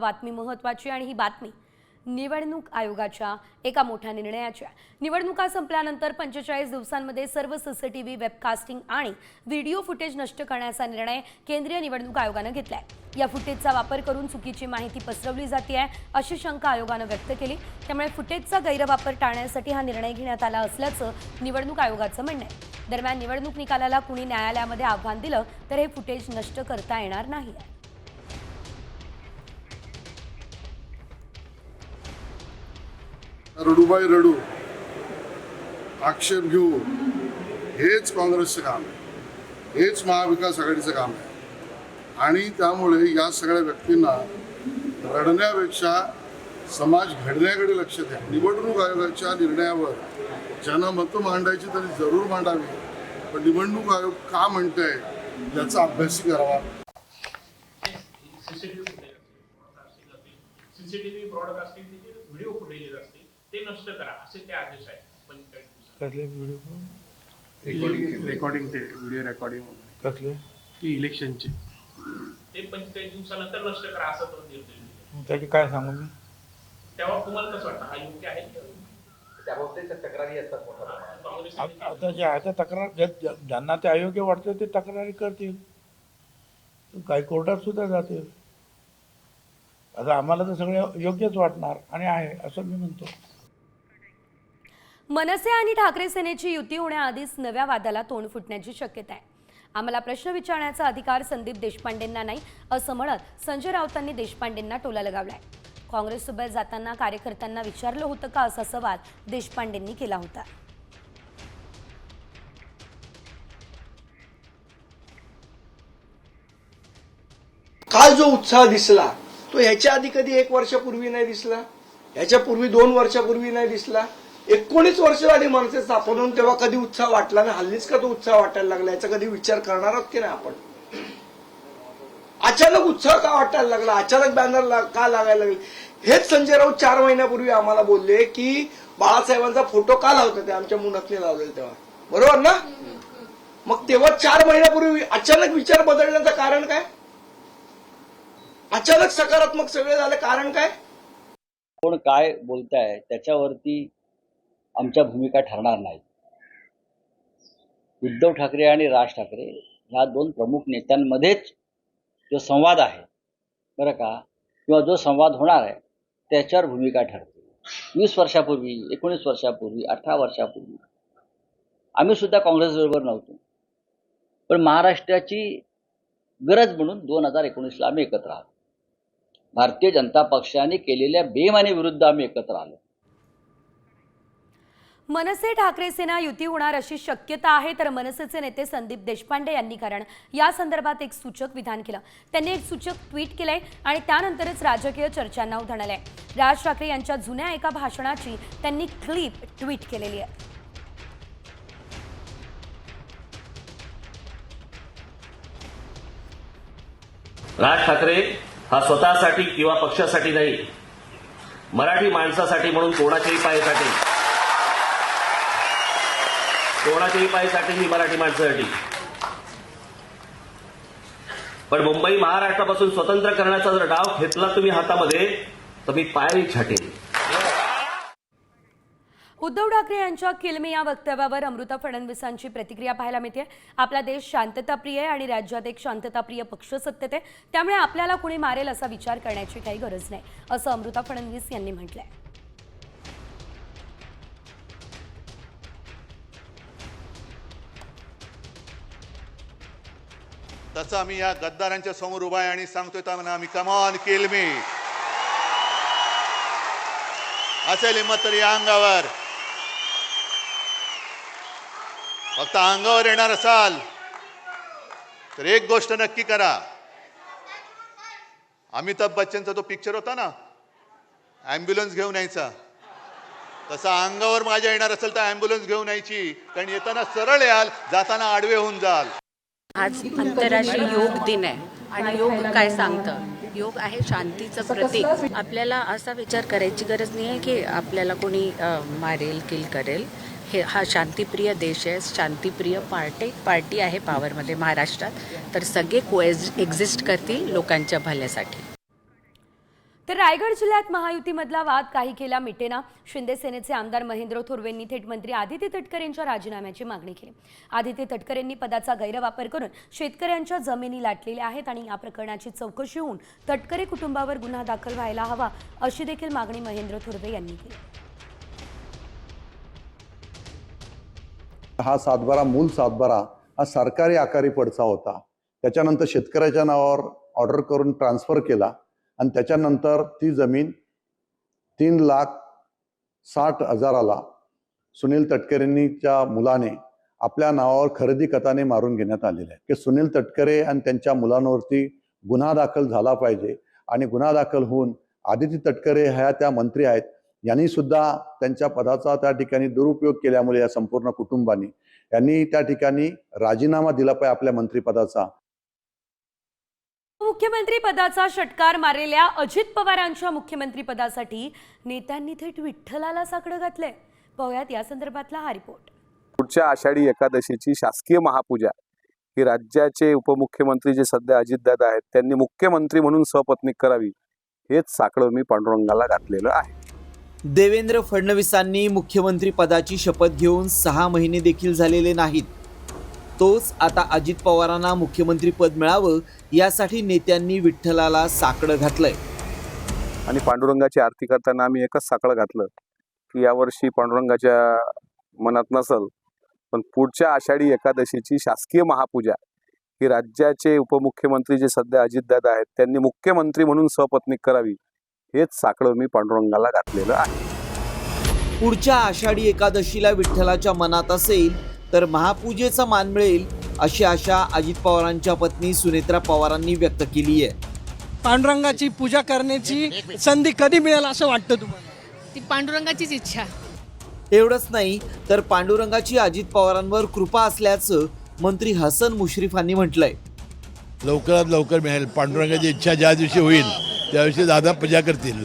बातमी महत्वाची आणि ही बातमी निवडणूक आयोगाच्या एका मोठ्या निर्णयाची आहे. निवडणुका संपल्यानंतर पंचेचाळीस दिवसांमध्ये सर्व सीसीटीव्ही वेबकास्टिंग आणि व्हिडिओ फुटेज नष्ट करण्याचा निर्णय केंद्रीय निवडणूक आयोगानं घेतलाय. या फुटेजचा वापर करून चुकीची माहिती पसरवली जाते आहे अशी शंका आयोगानं व्यक्त केली. त्यामुळे फुटेजचा गैरवापर टाळण्यासाठी हा निर्णय घेण्यात आला असल्याचं निवडणूक आयोगाचं म्हणणं आहे दरम्यान निवडणूक निकालाला कुणी न्यायालयामध्ये आव्हान दिलं तर हे फुटेज नष्ट करता येणार नाही. रडूबाई रडू आक्षेप घेऊ हेच काँग्रेसचं काम आहे. हेच महाविकास आघाडीचं काम आहे. आणि त्यामुळे या सगळ्या व्यक्तींना रडण्यापेक्षा समाज घडण्याकडे लक्ष द्या. निवडणूक आयोगाच्या निर्णयावर ज्यांना मतं मांडायची तरी जरूर मांडावी. पण निवडणूक आयोग का म्हणतंय याचा अभ्यास करावा. सीसीटीव्ही ब्रॉडकास्टिंग व्हिडिओ फुटेजेस असते ते नष्ट करा असे ते आदेश आहेत. पंचेचाळीस दिवसात कसले व्हिडिओ रेकॉर्डिंग रेकॉर्डिंग ते व्हिडिओ रेकॉर्डिंग कसले? ती इलेक्शनची ते पंचेचाळीस दिवसानंतर नष्ट करा असं तो निर्देश दिला. त्याची काय सांगू मी? तेव्हा तुम्हाला कसं वाटतं? हा योग्य आहे? त्याबाबतीत तक्रारी असतात मोठ्या प्रमाणात. काँग्रेस आ- आता जे आहे त्या तक्रार ज्या- ज्या- ज्यांना ते अयोग्य वाटतं ते तक्रारी करतील. काही कोर्टात सुद्धा जातील. आता आम्हाला तर सगळे योग्यच वाटणार आणि आहे असं मी म्हणतो. मनसे आणि ठाकरे सेनेची युती होण्याआधीच नव्या वादाला तोंड फुटण्याची शक्यता आहे. आम्हाला प्रश्न विचारण्याचा अधिकार संदीप देशपांडेंना नाही असं म्हणत संजय राऊतांनी देशपांडेंना टोला लगावलाय. काँग्रेससोबत जाताना कार्यकर्त्यांना विचारलं होतं का असा सवाल देशपांडेंनी केला होता. काल जो उत्साह दिसला तो ह्याच्या आधी कधी एक वर्षापूर्वी नाही दिसला? ह्याच्या पूर्वी दोन वर्षापूर्वी नाही दिसला? एकोणीस वर्ष झाली मनसे स्थापन होऊन तेव्हा कधी उत्साह वाटला नाही हल्लीच का तो उत्साह वाटायला लागला याचा कधी विचार करणार आहोत की नाही आपण? अचानक उत्साह का वाटायला लागला? अचानक बॅनर ला- का लागायला लागले? हेच संजय राऊत चार महिन्यापूर्वी आम्हाला बोलले की बाळासाहेबांचा फोटो का लावता ते आमच्या मुनातने लावलेले तेव्हा? बरोबर ना? मग तेव्हा चार महिन्यापूर्वी अचानक विचार बदलण्याचं कारण काय? अचानक सकारात्मक सगळे झाले कारण काय? कोण काय बोलताय त्याच्यावरती आमच्या भूमिका ठरणार नाहीत. उद्धव ठाकरे आणि राज ठाकरे ह्या दोन प्रमुख नेत्यांमध्येच जो संवाद आहे बरं का किंवा जो संवाद होणार आहे त्याच्यावर भूमिका ठरते. वीस वर्षापूर्वी एकोणीस वर्षापूर्वी अठरा वर्षापूर्वी आम्ही सुद्धा काँग्रेसबरोबर नव्हतो. पण महाराष्ट्राची गरज म्हणून दोन हजार एकोणीसला आम्ही एकत्र आलो. भारतीय जनता पक्षाने केलेल्या बेमानीविरुद्ध आम्ही एकत्र आलो. मनसे ठाकरे सेना युती होणार अशी शक्यता आहे तर मनसेचे नेते संदीप देशपांडे यांनी कारण या संदर्भात एक सूचक विधान केलं. त्यांनी एक सूचक ट्विट केलंय आणि त्यानंतरच राजकीय चर्चांना उधाण आलंय राज ठाकरे यांच्या जुन्या एका भाषणाची त्यांनी क्लिप ट्विट केलेली आहे. राज ठाकरे हा स्वतःसाठी किंवा पक्षासाठी नाही. मराठी माणसासाठी म्हणून कोणाच्याही पायासाठी कोणाच्याही पायासाठी ही मराठी माणसासाठी पण मुंबई महाराष्ट्रापासून स्वतंत्र करण्याचा जर डाव घेतला तुम्ही हातामध्ये तर मी पायही छाटेन. उद्धव ठाकरे यांच्या किलमी या वक्तव्यावर अमृता फडणवीसांची प्रतिक्रिया पाहायला मिळते. आपला देश शांतताप्रिय आहे आणि राज्यात एक शांतताप्रिय पक्ष सत्तेत आहे. त्यामुळे आपल्याला कुणी मारेल असा विचार करण्याची काही गरज नाही असं अमृता फडणवीस यांनी म्हटलंय. तसं आम्ही या गद्दारांच्या समोर उभा आहे आणि सांगतोय त्यांना आम्ही कमान केल मी असेल हिंमत तरी या अंगावर. फक्त अंगावर येणार असाल तर एक गोष्ट नक्की करा. अमिताभ बच्चनचा तो पिक्चर होता ना ॲम्ब्युलन्स घेऊन यायचा. तसा अंगावर माझ्या येणार असेल तर ॲम्ब्युलन्स घेऊन यायची. कारण येताना सरळ याल जाताना आडवे होऊन जाल. आज आंतरराष्ट्रीय योग दिन आहे. आणि योग काय सांगतं? योग आहे शांतीचं प्रतीक. आपल्याला असा विचार करायची गरज नाही आहे की आपल्याला कोणी अ, मारेल किल करेल. हे हा शांतिप्रिय देश आहे. शांतिप्रिय पार्टी पार्टी आहे पॉवरमध्ये महाराष्ट्रात. तर सगळे को एक्झिस्ट करतील लोकांच्या भल्यासाठी. तर रायगड जिल्ह्यात महायुतीमधला वाद काही केला मिटेना. शिंदे सेनेचे आमदार महेंद्र थोरवेंनी थेट मंत्री आदित्य तटकरेंच्या राजीनाम्याची मागणी केली. आदित्य तटकरेंनी पदाचा गैरवापर करून शेतकऱ्यांच्या जमिनी लाटलेल्या आहेत आणि या प्रकरणाची चौकशी होऊन तटकरे कुटुंबावर गुन्हा दाखल व्हायला हवा अशी देखील मागणी महेंद्र थोरवे यांनी केली. हा सातबारा मूल सातबारा हा सरकारी आकारी पडचा होता. त्याच्यानंतर शेतकऱ्याच्या नावावर ऑर्डर करून ट्रान्सफर केला. आणि त्याच्यानंतर ती जमीन तीन लाख साठ हजाराला सुनील तटकरेंनीच्या मुलाने आपल्या नावावर खरेदी कथाने मारून घेण्यात आलेले आहे की सुनील तटकरे आणि त्यांच्या मुलांवरती गुन्हा दाखल झाला पाहिजे आणि गुन्हा दाखल होऊन आदित्य तटकरे ह्या त्या मंत्री आहेत. यांनी सुद्धा त्यांच्या पदाचा त्या ठिकाणी दुरुपयोग केल्यामुळे या संपूर्ण कुटुंबानी यांनी त्या ठिकाणी राजीनामा दिला पाहिजे आपल्या मंत्रिपदाचा मुख्यमंत्री पदाचा षटकार मारलेल्या अजित पवारांच्या मुख्यमंत्री पदासाठी नेत्यांनी थेट विठ्ठलाला साकडं घातलंय. पाहुयात या संदर्भातला हा रिपोर्ट पुढच्या आषाढी एकादशीची शासकीय महापूजा ही राज्याचे उपमुख्यमंत्री जे सध्या अजितदादा आहेत त्यांनी मुख्यमंत्री म्हणून सपत्नीक करावी हेच साकडं मी पांडुरंगाला घातलेलं आहे. देवेंद्र फडणवीसांनी मुख्यमंत्री पदाची शपथ घेऊन सहा महिने देखील झालेले नाहीत. तोच आता अजित पवारांना मुख्यमंत्री पद मिळावं यासाठी नेत्यांनी विठ्ठलाला साकडं घातलंय. आणि पांडुरंगाची आरती करताना आम्ही एकच साकडं घातलं की यावर्षी पांडुरंगाच्या मनात नसल पण पुढच्या आषाढी एकादशीची शासकीय महापूजा ही राज्याचे उपमुख्यमंत्री जे सध्या अजितदादा आहेत त्यांनी मुख्यमंत्री म्हणून सपत्नीक करावी हेच साकडं मी पांडुरंगाला घातलेलं आहे. पुढच्या आषाढी एकादशीला विठ्ठलाच्या मनात असेल तर महापूजेचा मान मिळेल अशी आशा अजित पवारांच्या पत्नी सुनेत्रा पवारांनी व्यक्त केली आहे. पांडुरंगाची पूजा करण्याची संधी कधी मिळेल असं वाटतं तुम्हाला? ती पांडुरंगाचीच इच्छा. एवढंच नाही तर पांडुरंगाची अजित पवारांवर कृपा असल्याचं मंत्री हसन मुश्रीफांनी म्हटलंय. लवकरात लवकर मिळेल. पांडुरंगाची इच्छा ज्या दिवशी होईल त्या दिवशी दादा पूजा करतील.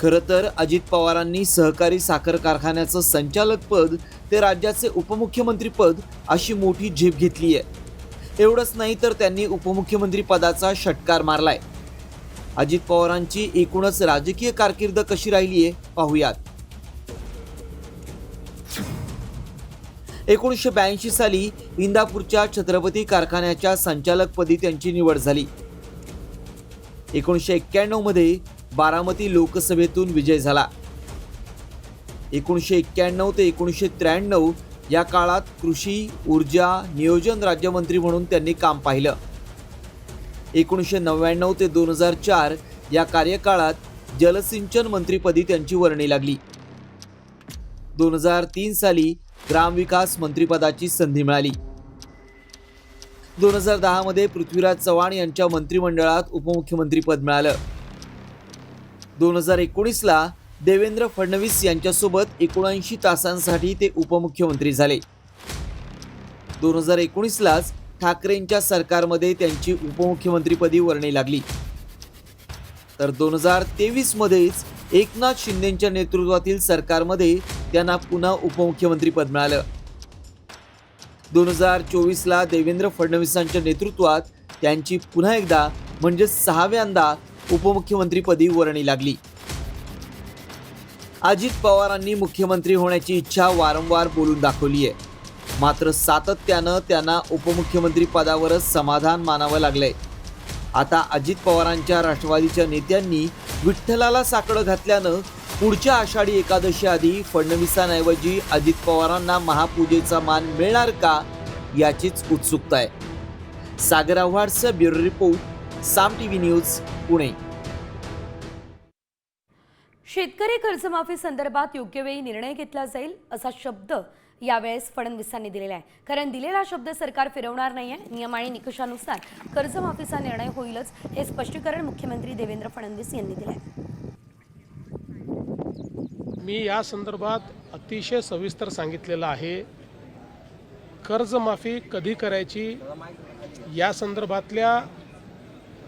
खरं तर अजित पवारांनी सहकारी साखर कारखान्याचं संचालक पद ते राज्याचे उपमुख्यमंत्री पद अशी मोठी झेप घेतली आहे. एवढंच नाही तर त्यांनी उपमुख्यमंत्री पदाचा षटकार मारलाय. अजित पवारांची एकूणच राजकीय कारकीर्द कशी राहिली आहे पाहूयात. एकोणीसशे ब्याऐंशी साली इंदापूरच्या छत्रपती कारखान्याच्या संचालकपदी त्यांची निवड झाली. एकोणीसशे एक्क्याण्णवमध्ये बारामती लोकसभेतून विजय झाला. एकोणीसशे एक्क्याण्णव ते एकोणीसशे त्र्याण्णव या काळात कृषी ऊर्जा नियोजन राज्यमंत्री म्हणून त्यांनी काम पाहिलं. एकोणीसशे नव्याण्णव ते दोन हजार चार या कार्यकाळात जलसिंचन मंत्रीपदी त्यांची वर्णी लागली. दोन हजार तीन साली ग्रामविकास मंत्रिपदाची संधी मिळाली. दोन हजार दहामध्ये पृथ्वीराज चव्हाण यांच्या मंत्रिमंडळात उपमुख्यमंत्रीपद मिळालं. दोन हजार एकोणीसला देवेंद्र फडणवीस यांच्यासोबत एकोणऐंशी तासांसाठी ते उपमुख्यमंत्री झाले. दोन हजार एकोणीसलाच ठाकरेंच्या सरकारमध्ये त्यांची उपमुख्यमंत्रीपदी वर्णी लागली. तर दोन हजार तेवीसमध्येच एकनाथ शिंदेच्या नेतृत्वातील सरकारमध्ये त्यांना पुन्हा उपमुख्यमंत्रीपद मिळालं. दोन हजार चोवीसला देवेंद्र फडणवीसांच्या नेतृत्वात त्यांची पुन्हा एकदा म्हणजे सहाव्यांदा उपमुख्यमंत्रीपदी वर्णी लागली. अजित पवारांनी मुख्यमंत्री होण्याची इच्छा वारंवार बोलून दाखवली आहे. मात्र सातत्यानं त्यांना उपमुख्यमंत्री पदावरच समाधान मानावं लागलंय. आता अजित पवारांच्या राष्ट्रवादीच्या नेत्यांनी विठ्ठलाला साकडं घातल्यानं पुढच्या आषाढी एकादशी आधी फडणवीसांऐवजी अजित पवारांना महापूजेचा मान मिळणार का याचीच उत्सुकता आहे. Sagar आव्हाडचं bureau report. Saam T V news Pune. शेतकरी कर्जमाफी संदर्भात योग्य वेळी निर्णय घेतला जाईल असा शब्द यावेळेस फडणवीसांनी दिलेला आहे. कारण दिलेला शब्द सरकार फिरवणार नाही आहे नियम आणि निकषानुसार कर्जमाफीचा निर्णय होईलच हे स्पष्टीकरण मुख्यमंत्री देवेंद्र फडणवीस यांनी दिलं आहे मी या संदर्भात अतिशय सविस्तर सांगितलेलं आहे. कर्जमाफी कधी करायची? या संदर्भातल्या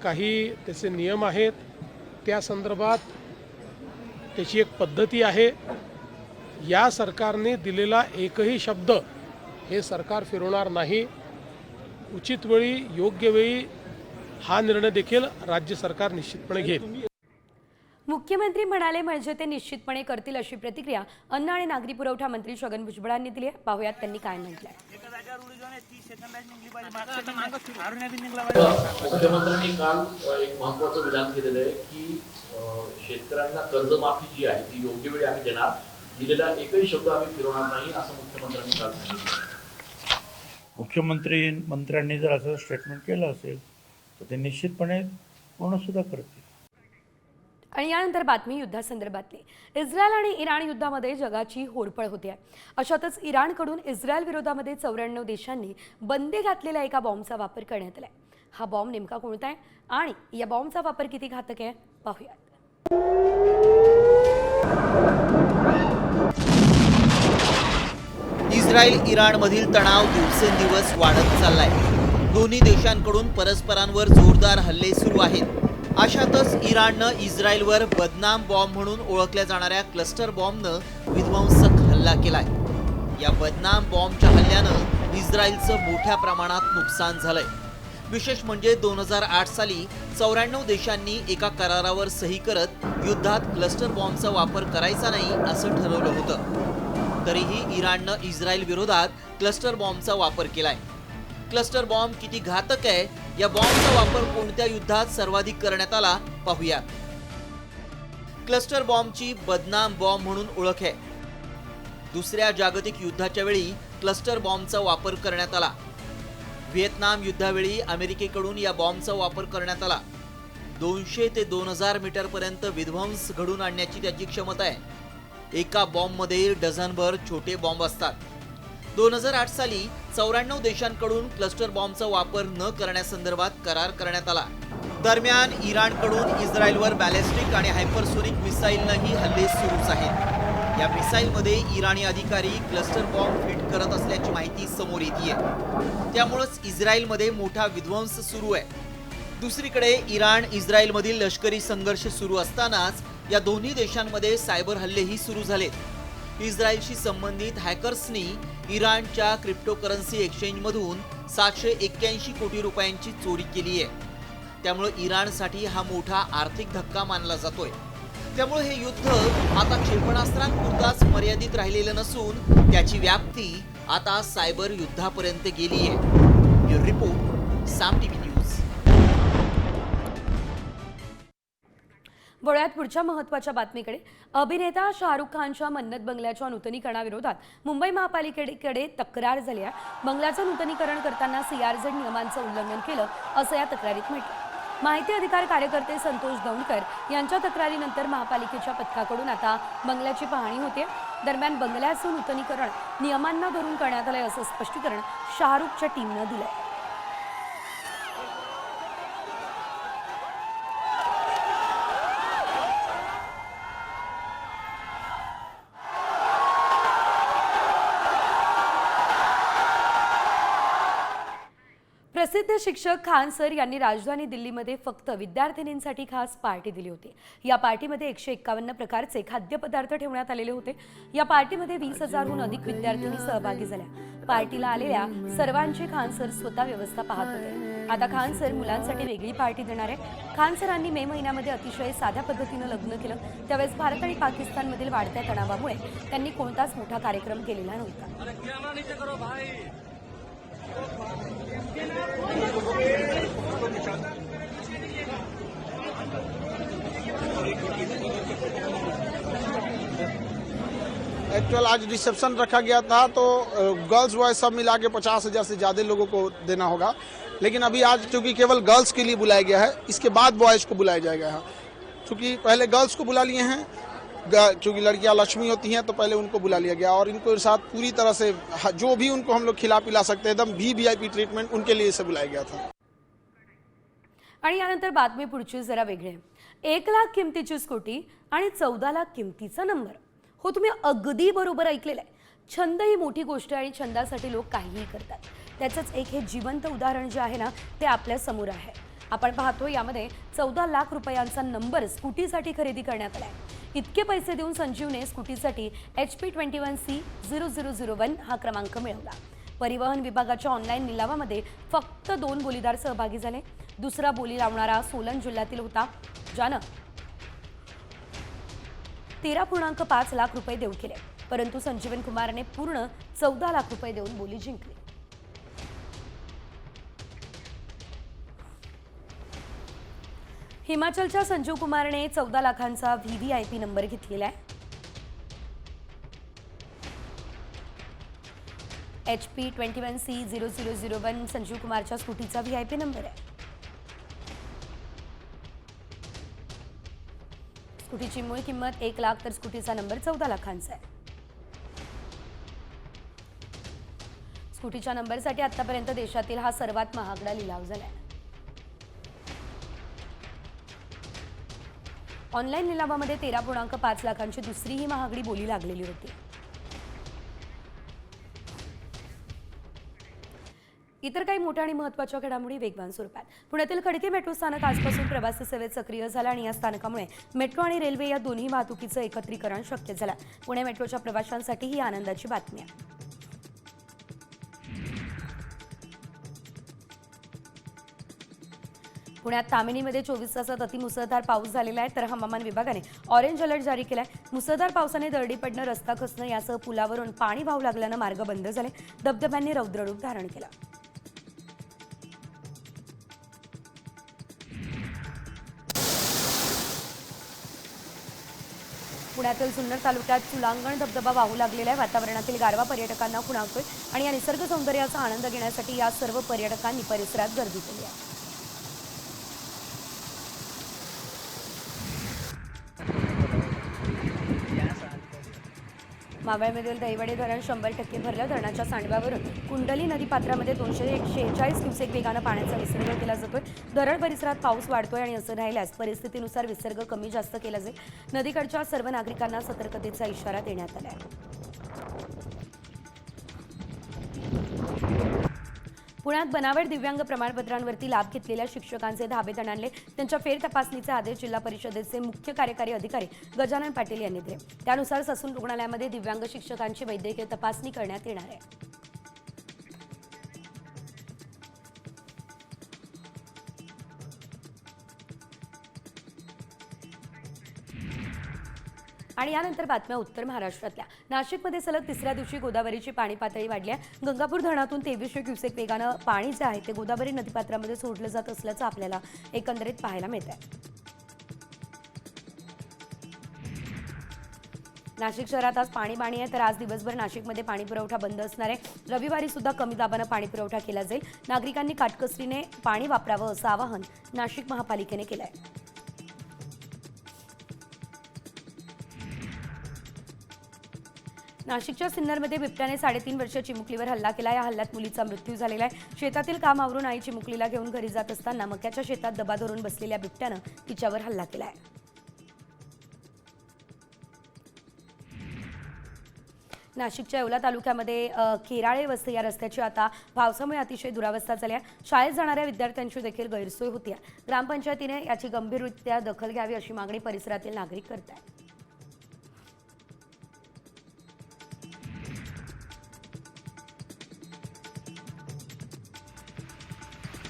काही त्याचे नियम आहेत त्या संदर्भात त्याची एक पद्धती आहे. या सरकारने दिलेला एकही शब्द हे सरकार फिरवणार नाही. उचित वेळी योग्य वेळी हा निर्णय देखील राज्य सरकार निश्चितपणे घेईल. मुख्यमंत्री म्हणाले म्हणजे ते निश्चितपणे करतील अशी प्रतिक्रिया अन्न आणि नागरी पुरवठा मंत्री छगन भुजबळांनी दिली आहे. पाहुयात त्यांनी काय म्हटलंय. मुख्यमंत्र्यांनी काल एक महत्वाचं विधान केलेलं आहे की शेतकऱ्यांना कर्जमाफी जी आहे ती योग्य वेळी आम्ही देणार. दिलेला एकही शब्द आम्ही फिरवणार नाही असं मुख्यमंत्र्यांनी काल सांगितलं. मुख्यमंत्री मंत्र्यांनी जर असं स्टेटमेंट केलं असेल तर ते निश्चितपणे पूर्णसुद्धा करतील. आणि यानंतर बातमी युद्धासंदर्भातली. इस्रायल आणि इराण युद्धामध्ये जगाची होरपळ होते आहे अशातच इराणकडून इस्रायल विरोधामध्ये चौऱ्याण्णव देशांनी बंदी घातलेल्या एका बॉम्बचा वापर करण्यात आलाय. हा बॉम्ब नेमका कोणता आहे? आणि या बॉम्बचा वापर किती घातक आहे? पाहूयात. इस्रायल इराणमधील तणाव दिवसेंदिवस वाढत चाललाय. दोन्ही देशांकडून परस्परांवर जोरदार हल्ले सुरू आहेत. अशातच इराणनं इस्रायलवर बदनाम बॉम्ब म्हणून ओळखल्या जाणाऱ्या क्लस्टर बॉम्बनं विध्वंसक हल्ला केलाय. या बदनाम बॉम्बच्या हल्ल्यानं इस्रायलचं मोठ्या प्रमाणात नुकसान झालंय. विशेष म्हणजे दोन हजार आठ साली चौऱ्याण्णव देशांनी एका करारावर सही करत युद्धात क्लस्टर बॉम्बचा वापर करायचा नाही असं ठरवलं होतं. तरीही इराणनं इस्रायल विरोधात क्लस्टर बॉम्बचा वापर केलाय. क्लस्टर बॉम्ब किती घातक आहे या बॉम्बचा वापर कोणत्या युद्धात सर्वाधिक करण्यात आला पाहूया. क्लस्टर बॉम्बची बदनाम बॉम्ब म्हणून ओळख आहे. दुसऱ्या जागतिक युद्धाच्या वेळी क्लस्टर बॉम्बचा वापर करण्यात आला. व्हिएतनाम युद्धावेळी अमेरिकेकडून या बॉम्बचा वापर करण्यात आला. दोनशे ते दोन हजार मीटरपर्यंत विध्वंस घडून आणण्याची त्याची क्षमता आहे. एका बॉम्बमध्ये डझनभर छोटे बॉम्ब असतात. दोन हजार आठ साली चौऱ्याण्णव देशांकडून क्लस्टर बॉम्बचा वापर न करण्यासंदर्भात करार करण्यात आला. दरम्यान इराणकडून इस्रायलवर बॅलेस्टिक आणि हायपरसोनिक मिसाईलनंही हल्ले सुरूच आहेत. या मिसाईलमध्ये इराणी अधिकारी क्लस्टर बॉम्ब फिट करत असल्याची माहिती समोर येते त्यामुळंच इस्रायलमध्ये मोठा विध्वंस सुरू आहे. दुसरीकडे इराण इस्रायलमधील लष्करी संघर्ष सुरू असतानाच या दोन्ही देशांमध्ये सायबर हल्लेही सुरू झालेत. इस्रायलशी संबंधित हॅकर्सनी इराणच्या क्रिप्टोकरन्सी एक्सचेंजमधून सातशे एक्क्याऐंशी कोटी रुपयांची चोरी केली आहे. त्यामुळे इराणसाठी हा मोठा आर्थिक धक्का मानला जातोय. त्यामुळे हे युद्ध आता क्षेपणास्त्रांपुरताच मर्यादित राहिलेलं नसून त्याची व्याप्ती आता सायबर युद्धापर्यंत गेली आहे. रिपोर्ट साम टीव्ही वळ्यात पुढच्या महत्त्वाच्या बातमीकडे. अभिनेता शाहरुख खानच्या मन्नत बंगल्याच्या नूतनीकरणाविरोधात मुंबई महापालिकेकडे तक्रार झाली आहे. बंगल्याचं नूतनीकरण करताना सीआरझेड नियमांचं उल्लंघन केलं असं या तक्रारीत म्हटलं माहिती अधिकार कार्यकर्ते संतोष दौंडकर यांच्या तक्रारीनंतर महापालिकेच्या पथकाकडून आता बंगल्याची पाहणी होते. दरम्यान बंगल्याचं नूतनीकरण नियमांना धरून करण्यात आलंय असं स्पष्टीकरण शाहरुखच्या टीमनं दिलंय. प्रसिद्ध शिक्षक खान सर यांनी राजधानी दिल्लीमध्ये फक्त विद्यार्थिनींसाठी खास पार्टी दिली होती. या पार्टीमध्ये एकशे एक्कावन्न प्रकारचे खाद्यपदार्थ ठेवण्यात आलेले होते. या पार्टीमध्ये वीस हजारहून अधिक विद्यार्थिनी सहभागी झाल्या. पार्टीला आलेल्या सर्वांची खान सर स्वतः व्यवस्था पाहत होते. आता खान सर मुलांसाठी वेगळी पार्टी देणार आहे खान सरांनी मे महिन्यामध्ये अतिशय साध्या पद्धतीनं लग्न केलं. त्यावेळेस भारत आणि पाकिस्तानमधील वाढत्या तणावामुळे त्यांनी कोणताच मोठा कार्यक्रम केलेला नव्हता. एक्चुअल आज रिसेप्शन रखा गया था तो गर्ल्स बॉयज सब मिला के पचास हजार से ज्यादा लोगों को देना होगा। लेकिन अभी आज चूंकि केवल गर्ल्स के लिए बुलाया गया है इसके बाद बॉयज को बुलाया जाएगा यहाँ। चूंकि पहले गर्ल्स को बुला लिए हैं ग- चूंकि लड़कियां लक्ष्मी होती हैं तो पहले उनको बुला लिया गया। और इनको साथ पूरी तरह से जो भी उनको हम लोग खिला पिला सकते हैं एकदम भी पी ट्रीटमेंट उनके लिए इसे बुलाया गया था। आणि यानंतर बातमी पुढची जरा वेगळी. आहे एक लाख किमतीची स्कूटी आणि चौदा लाख किमतीचा नंबर हो तुम्ही अगदी बरोबर ऐकलेलं आहे. छंद ही मोठी गोष्ट आहे आणि छंदासाठी लोक काहीही करतात. त्याचंच एक हे जिवंत उदाहरण जे आहे ना ते आपल्यासमोर आहे. आपण पाहतो यामध्ये चौदा लाख रुपयांचा नंबर स्कूटीसाठी खरेदी करण्यात आला आहे इतके पैसे देऊन संजीवने स्कूटीसाठी H P twenty one C zero zero zero one हा क्रमांक मिळवला. परिवहन विभागाच्या ऑनलाईन निलावामध्ये फक्त दोन बोलीदार सहभागी झाले. दुसरा बोली लावणारा सोलन जिल्ह्यातील होता ज्यानं तेरा पूर्णांक पाच लाख रुपये देऊ केले. परंतु संजीवन कुमारने पूर्ण चौदा लाख रुपये देऊन बोली जिंकली. हिमाचलच्या संजीव कुमारने चौदा लाखांचा V V I P number घेतलेला आहे. H P twenty one C zero zero zero one Sanjeev कुमारच्या स्कूटीचा व्ही आय पी नंबर आहे. स्कूटीची मूळ किंमत एक लाख तर स्कूटीचा नंबर चौदा लाखांचा आहे. स्कूटीच्या नंबरसाठी आतापर्यंत देशातील हा सर्वात महागडा लिलाव झाला आहे ऑनलाईन लिलावामध्ये तेरा पूर्णांक पाच लाखांची दुसरीही महागडी बोली लागलेली होती. इतर काही मोठ्या आणि महत्त्वाच्या घडामोडी वेगवान स्वरूपात. पुण्यातील खडके मेट्रो स्थानक आजपासून प्रवासी सेवेत सक्रिय झालं आणि या स्थानकामुळे मेट्रो आणि रेल्वे या दोन्ही वाहतुकीचं एकत्रीकरण शक्य झालं. पुणे मेट्रोच्या प्रवाशांसाठी ही आनंदाची बातमी आहे. पुण्यात तामिनीमध्ये चोवीस तासात अतिमुसळधार पाऊस झालेला आहे तर हवामान विभागाने ऑरेंज अलर्ट जारी केलाय. मुसळधार पावसाने दरडी पडणं रस्ता खसणं यासह पुलावरून पाणी वाहू लागल्यानं मार्ग बंद झाले. धबधब्यांनी रौद्ररूप धारण केलं. पुण्यातील जुन्नर तालुक्यात चुलांगण धबधबा वाहू लागलेला आहे. वातावरणातील गारवा पर्यटकांना खुणावतोय आणि या निसर्ग सौंदर्याचा आनंद घेण्यासाठी या सर्व पर्यटकांनी परिसरात गर्दी केली आहे. मावळमधील दहिवडे धरण शंभर टक्के भरलं. धरणाच्या सांडव्यावरून कुंडली नदीपात्रामध्ये दोनशे शेहेचाळीस क्युसेक वेगानं पाण्याचा विसर्ग केला जातोय. धरण परिसरात पाऊस वाढतोय आणि असं राहिल्यास परिस्थितीनुसार विसर्ग कमी जास्त केला जाईल. नदीकडच्या सर्व नागरिकांना सतर्कतेचा इशारा देण्यात आला आहे पुण्यात बनावट दिव्यांग प्रमाणपत्रांवरती लाभ घेतलेल्या शिक्षकांचे धाबे दणाणले त्यांच्या फेर तपासणीचे आदेश जिल्हा परिषदेचे मुख्य कार्यकारी अधिकारी गजानन पाटील यांनी दिले. त्यानुसार ससून रुग्णालयामध्ये दिव्यांग शिक्षकांची वैद्यकीय तपासणी करण्यात येणार आहे. आणि यानंतर बातम्या उत्तर महाराष्ट्रातल्या. नाशिकमध्ये सलग तिसऱ्या दिवशी गोदावरीची पाणी पातळी वाढली आहे. गंगापूर धरणातून तेवीसशे क्युसेक वेगानं पाणी जे आहे ते गोदावरी नदीपात्रामध्ये सोडलं जात असल्याचं आपल्याला एकंदरीत पाहायला मिळत आहे. नाशिक शहरात आज पाणी पाणी आहे तर आज दिवसभर नाशिकमध्ये पाणी पुरवठा बंद असणार आहे. रविवारी सुद्धा कमी दाबानं पाणी पुरवठा केला जाईल. नागरिकांनी काटकसरीने पाणी वापरावं असं आवाहन नाशिक महापालिकेने केलं आहे नाशिकच्या सिन्नरमध्ये बिबट्याने साडेतीन वर्ष चिमुकलीवर हल्ला केला. या हल्ल्यात मुलीचा मृत्यू झालेला आहे. शेतातील काम आवरून आई चिमुकलीला घेऊन घरी जात असताना मक्याच्या शेतात दबा धरून बसलेल्या बिबट्यानं तिच्यावर हल्ला केला आहे. नाशिकच्या येवला तालुक्यामध्ये केराळे वस्ती या रस्त्याची आता पावसामुळे अतिशय दुरावस्था झाली आहे. शाळेत जाणाऱ्या विद्यार्थ्यांची देखील गैरसोय होती आहे ग्रामपंचायतीने याची गंभीररित्या दखल घ्यावी अशी मागणी परिसरातील नागरिक करत आहेत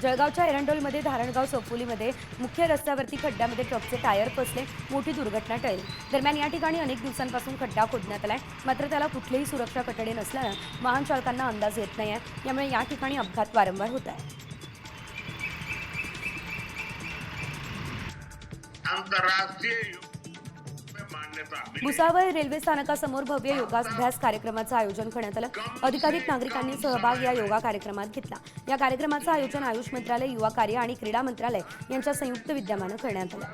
जळगावच्या एरंडोलमध्ये धारणगाव सोपोलीमध्ये मुख्य रस्त्यावरती खड्ड्यामध्ये ट्रकचे टायर फसले. मोठी दुर्घटना टळली. दरम्यान या ठिकाणी अनेक दिवसांपासून खड्डा खोदण्यात आलाय. मात्र त्याला कुठलेही सुरक्षा कटडे नसल्यानं वाहन चालकांना अंदाज येत नाही आहे यामुळे या ठिकाणी अपघात वारंवार होत आहे. आंतरराष्ट्रीय भुसावळ रेल्वे स्थानकासमोर भव्य योगाभ्यास कार्यक्रमाचं आयोजन करण्यात आलं. अधिकाधिक नागरिकांनी सहभाग या योगा कार्यक्रमात घेतला. या कार्यक्रमाचं आयोजन आयुष मंत्रालय युवा कार्य आणि क्रीडा मंत्रालय यांच्या संयुक्त विद्यमानं करण्यात आलं.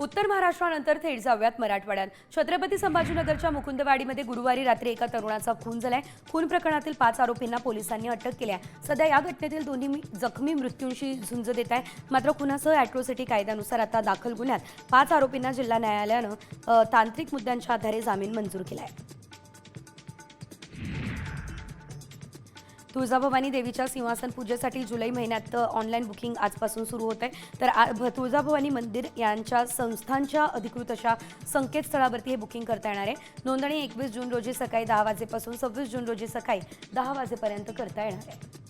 उत्तर महाराष्ट्रानंतर थेट जाऊयात मराठवाड्यात. छत्रपती संभाजीनगरच्या मुकुंदवाडीमध्ये गुरुवारी रात्री एका तरुणाचा खून झालाय. खून प्रकरणातील पाच आरोपींना पोलिसांनी अटक केली आहे. सध्या या घटनेतील दोन्ही मी- जखमी मृत्यूंशी झुंज देत आहे. मात्र खुनासह अॅट्रोसिटी कायद्यानुसार आता दाखल गुन्ह्यात पाच आरोपींना जिल्हा न्यायालयानं तांत्रिक मुद्द्यांच्या आधारे जामीन मंजूर केला आहे तुळजाभवानी देवीच्या सिंहासन पूजेसाठी जुलै महिन्यात ऑनलाईन बुकिंग आजपासून सुरू होत आहे तर तुळजाभवानी मंदिर यांच्या संस्थांच्या अधिकृत अशा संकेतस्थळावरती हे बुकिंग करता येणार आहे. नोंदणी एकवीस जून रोजी सकाळी दहा वाजेपासून सव्वीस जून रोजी सकाळी दहा वाजेपर्यंत करता येणार आहे.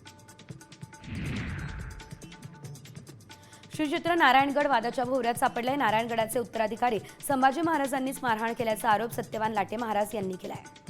श्रीचित्र नारायणगड वादाच्या भोवऱ्यात सापडले नारायणगडाचे उत्तराधिकारी संभाजी महाराजांनीच मारहाण केल्याचा आरोप सत्यवान लाटे महाराज यांनी केला आहे